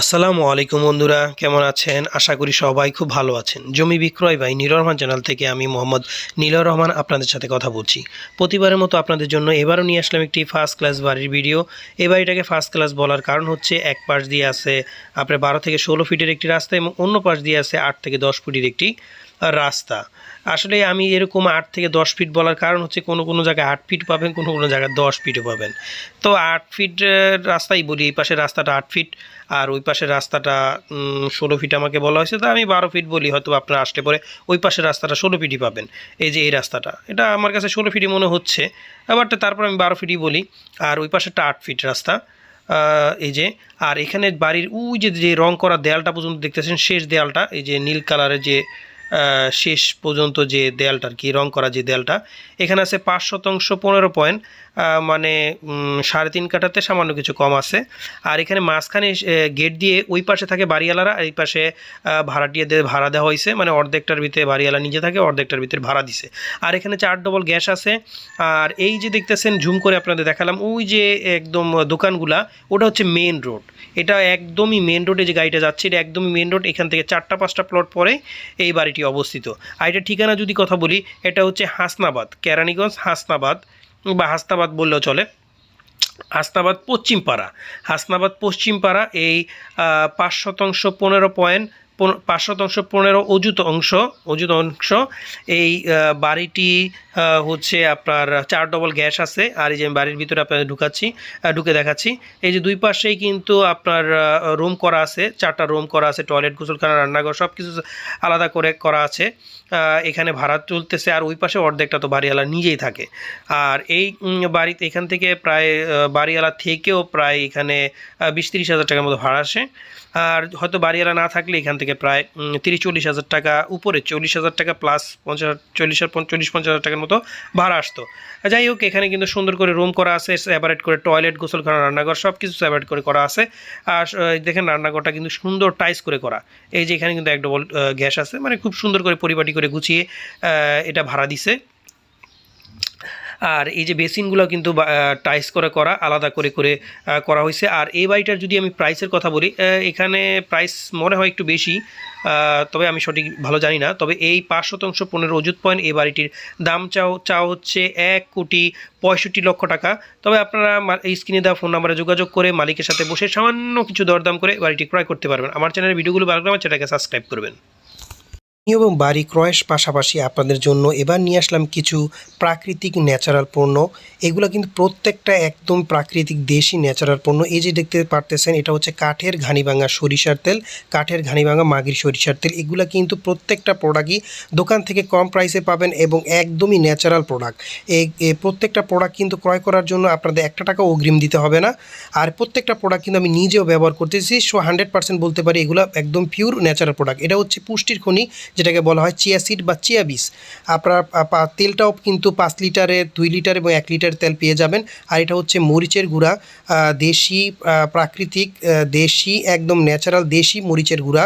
আসসালামু আলাইকুম বন্ধুরা, কেমন আছেন? আশা করি সবাই খুব ভালো আছেন। জমি বিক্রয় বাই নীল রহমান চ্যানেল থেকে আমি মোহাম্মদ নীল রহমান আপনাদের সাথে কথা বলছি। প্রতিবারের মতো আপনাদের জন্য এবারও নিয়ে আসলাম একটি ফার্স্ট ক্লাস বাড়ির ভিডিও এই বাড়িটাকে ফার্স্ট ক্লাস বলার কারণ হচ্ছে এক পাশ দিয়ে আছে আপনার বারো থেকে ষোলো ফিটের একটি রাস্তা এবং অন্য পাশ দিয়ে আছে আট থেকে দশ ফুটের একটি রাস্তা। আসলে আমি এরকম আট থেকে দশ ফিট বলার কারণ হচ্ছে কোনো কোনো জায়গায় আট ফিট পাবেন, কোনো কোনো জায়গায় দশ ফিটও পাবেন। তো আট ফিট রাস্তাই বলি, এই পাশের রাস্তাটা আট ফিট আর ওই পাশের রাস্তাটা ষোলো ফিট আমাকে বলা হয়েছে, তো আমি বারো ফিট বলি, হয়তো আপনারা আসলে পরে ওই পাশের রাস্তাটা ষোলো ফিটই পাবেন, এই যে এই রাস্তাটা। এটা আমার কাছে ষোলো ফিটই মনে হচ্ছে, আবার তারপর আমি বারো ফিটই বলি, আর ওই পাশেরটা আট ফিট রাস্তা এই যে, আর এখানে বাড়ির ওই যে যে রং করা দেয়ালটা পর্যন্ত দেখতেছেন, শেষ দেয়ালটা, এই যে নীল কালারের যে শেষ পর্যন্ত যে দেয়ালটা আর কি, রং করা যে দেয়ালটা, এখানে আছে পাঁচ শতাংশ পনেরো পয়েন্ট মানে সাড়ে তিন কাঠাতে সামান্য কিছু কম আছে। আর এখানে মাঝখানে গেট দিয়ে ওই পাশে থাকে বাড়িওয়ালারা, আর এই পাশে দিয়ে ভাড়া দেওয়া হয়েছে মানে অর্ধেকটার ভিতরে বাড়িওয়ালা নিজে থাকে, অর্ধেকটার ভিতরে ভাড়া দিছে। আর এখানে চার ডবল গ্যাস আছে। আর এই যে দেখতেছেন ঝুম করে আপনাদের দেখালাম, ওই যে একদম দোকানগুলা, ওটা হচ্ছে মেন রোড। এটা একদমই মেন রোডে যে গাড়িটা যাচ্ছে, এটা একদমই মেন রোড, এখান থেকে চারটা পাঁচটা প্লট পরে এই বাড়িটি অবস্থিত। আর এটা ঠিকানা যদি কথা বলি, এটা হচ্ছে হাসনাবাদ, কেরানীগঞ্জ, হাসনাবাদ, বা হাসনাবাদ বললেও চলে। হাসনাবাদ পশ্চিমপাড়া। হাসনাবাদ পশ্চিমপাড়া এই পাঁচ শতাংশ পনেরো পয়েন্ট পাঁচ শতাংশ, পনেরো অযুত অংশ অযুত অংশ। এই বাড়িটি হচ্ছে আপনার চার ডবল গ্যাস আছে, আর এই যে আমি বাড়ির ভিতরে আপনাদের ঢুকাচ্ছি ঢুকে দেখাচ্ছি। এই যে দুই পাশেই কিন্তু আপনার রুম করা আছে, চারটা রুম করা আছে, টয়লেট, গোসলখানা, রান্নাঘর সব কিছু আলাদা করে করা আছে। এখানে ভাড়া চলতেছে, আর ওই পাশে অর্ধেকটা তো বাড়িওয়ালা নিজেই থাকে। আর এই বাড়িতে, এখান থেকে প্রায় বাড়িওয়ালা থেকেও প্রায় এখানে বিশ তিরিশ হাজার টাকার মতো ভাড়া আসে। আর হয়তো বাড়িওয়ালা না থাকলে এখান থেকে প্রায় উম, তিরিশ চল্লিশ হাজার টাকা উপরে চল্লিশ হাজার টাকা প্লাস পঞ্চাশ চল্লিশ চল্লিশ পঞ্চাশ হাজার টাকার মতো ভাড়া আসতো। যাই হোক এখানে কিন্তু সুন্দর করে রুম করা আছে সেপারেট করে টয়লেট গোসলখানা রান্নাঘর সব কিছু সেপারেট করে করা আছে। আর দেখেন রান্নাঘরটা কিন্তু সুন্দর টাইস করে করা। এই যে এখানে কিন্তু এক ডবল গ্যাস আছে মানে খুব সুন্দর করে পরিপাটি করে গুছিয়ে এটা ভাড়া দিছে। আর এই যে বেসিনগুলো কিন্তু টাইস করে করা, আলাদা করে করে করা হয়েছে। আর এই বাড়িটার যদি আমি প্রাইসের কথা বলি এখানে প্রাইস মনে হয় একটু বেশি তবে আমি সঠিক ভালো জানি না। তবে এই পাঁচ শতাংশ পনেরো অজুত পয়েন্ট এই বাড়িটির দাম চাও চাও হচ্ছে এক কোটি পঁয়ষট্টি লক্ষ টাকা। তবে আপনারা এই স্ক্রিনে দেওয়া ফোন নাম্বারে যোগাযোগ করে মালিকের সাথে বসে সামান্য কিছু দরদাম করে বাড়িটি ক্রয় করতে পারবেন। আমার চ্যানেলের ভিডিওগুলো ভালো আমার চ্যানেলকে সাবস্ক্রাইব করবেন। এবং বাড়ি ক্রয়ের পাশাপাশি আপনাদের জন্য এবার নিয়ে আসলাম কিছু প্রাকৃতিক ন্যাচারাল পণ্য। এগুলো কিন্তু প্রত্যেকটা একদম প্রাকৃতিক দেশি ন্যাচারাল পণ্য। এই যে দেখতে পারতেছেন, এটা হচ্ছে কাঠের ঘানিভাঙা সরিষার তেল, কাঠের ঘানিভাঙা মাগির সরিষার তেল। এগুলো কিন্তু প্রত্যেকটা প্রোডাক্টই দোকান থেকে কম প্রাইসে পাবেন এবং একদমই ন্যাচারাল প্রোডাক্ট। এই প্রত্যেকটা প্রোডাক্ট কিন্তু ক্রয় করার জন্য আপনাদের একটা টাকা অগ্রিম দিতে হবে না। আর প্রত্যেকটা প্রোডাক্ট কিন্তু আমি নিজেও ব্যবহার করতেছি, সো হান্ড্রেড পার্সেন্ট বলতে পারি এগুলো একদম পিওর ন্যাচারাল প্রোডাক্ট এটা হচ্ছে পুষ্টির খনি যেটাকে বলা হয় চিয়া সিড বা চিয়া বিষ। আপনার তেলটাও কিন্তু পাঁচ লিটারে, দুই লিটার এবং এক লিটার তেল পেয়ে যাবেন। আর এটা হচ্ছে মরিচের গুঁড়া দেশি প্রাকৃতিক দেশি, একদম ন্যাচারাল দেশি মরিচের গুঁড়া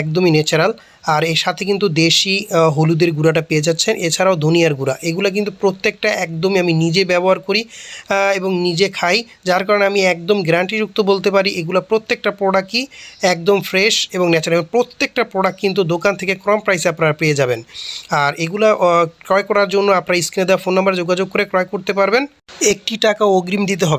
একদমই ন্যাচারাল আর এর সাথে কিন্তু দেশি হলুদের গুঁড়াটা পেয়ে যাচ্ছেন। এছাড়াও ধনিয়ার গুঁড়া। এগুলো কিন্তু প্রত্যেকটা একদমই আমি নিজে ব্যবহার করি এবং নিজে খাই, যার কারণে আমি একদম গ্যারান্টিযুক্ত বলতে পারি, এগুলো প্রত্যেকটা প্রোডাক্টই একদম ফ্রেশ এবং ন্যাচারাল প্রত্যেকটা প্রোডাক্ট কিন্তু দোকান থেকে কম প্রাইসে আপনারা পেয়ে যাবেন। আর এগুলো ক্রয় করার জন্য আপনারা স্ক্রিনে দেওয়া ফোন নাম্বার যোগাযোগ করে ক্রয় করতে পারবেন। একটি টাকা অগ্রিম দিতে হবে।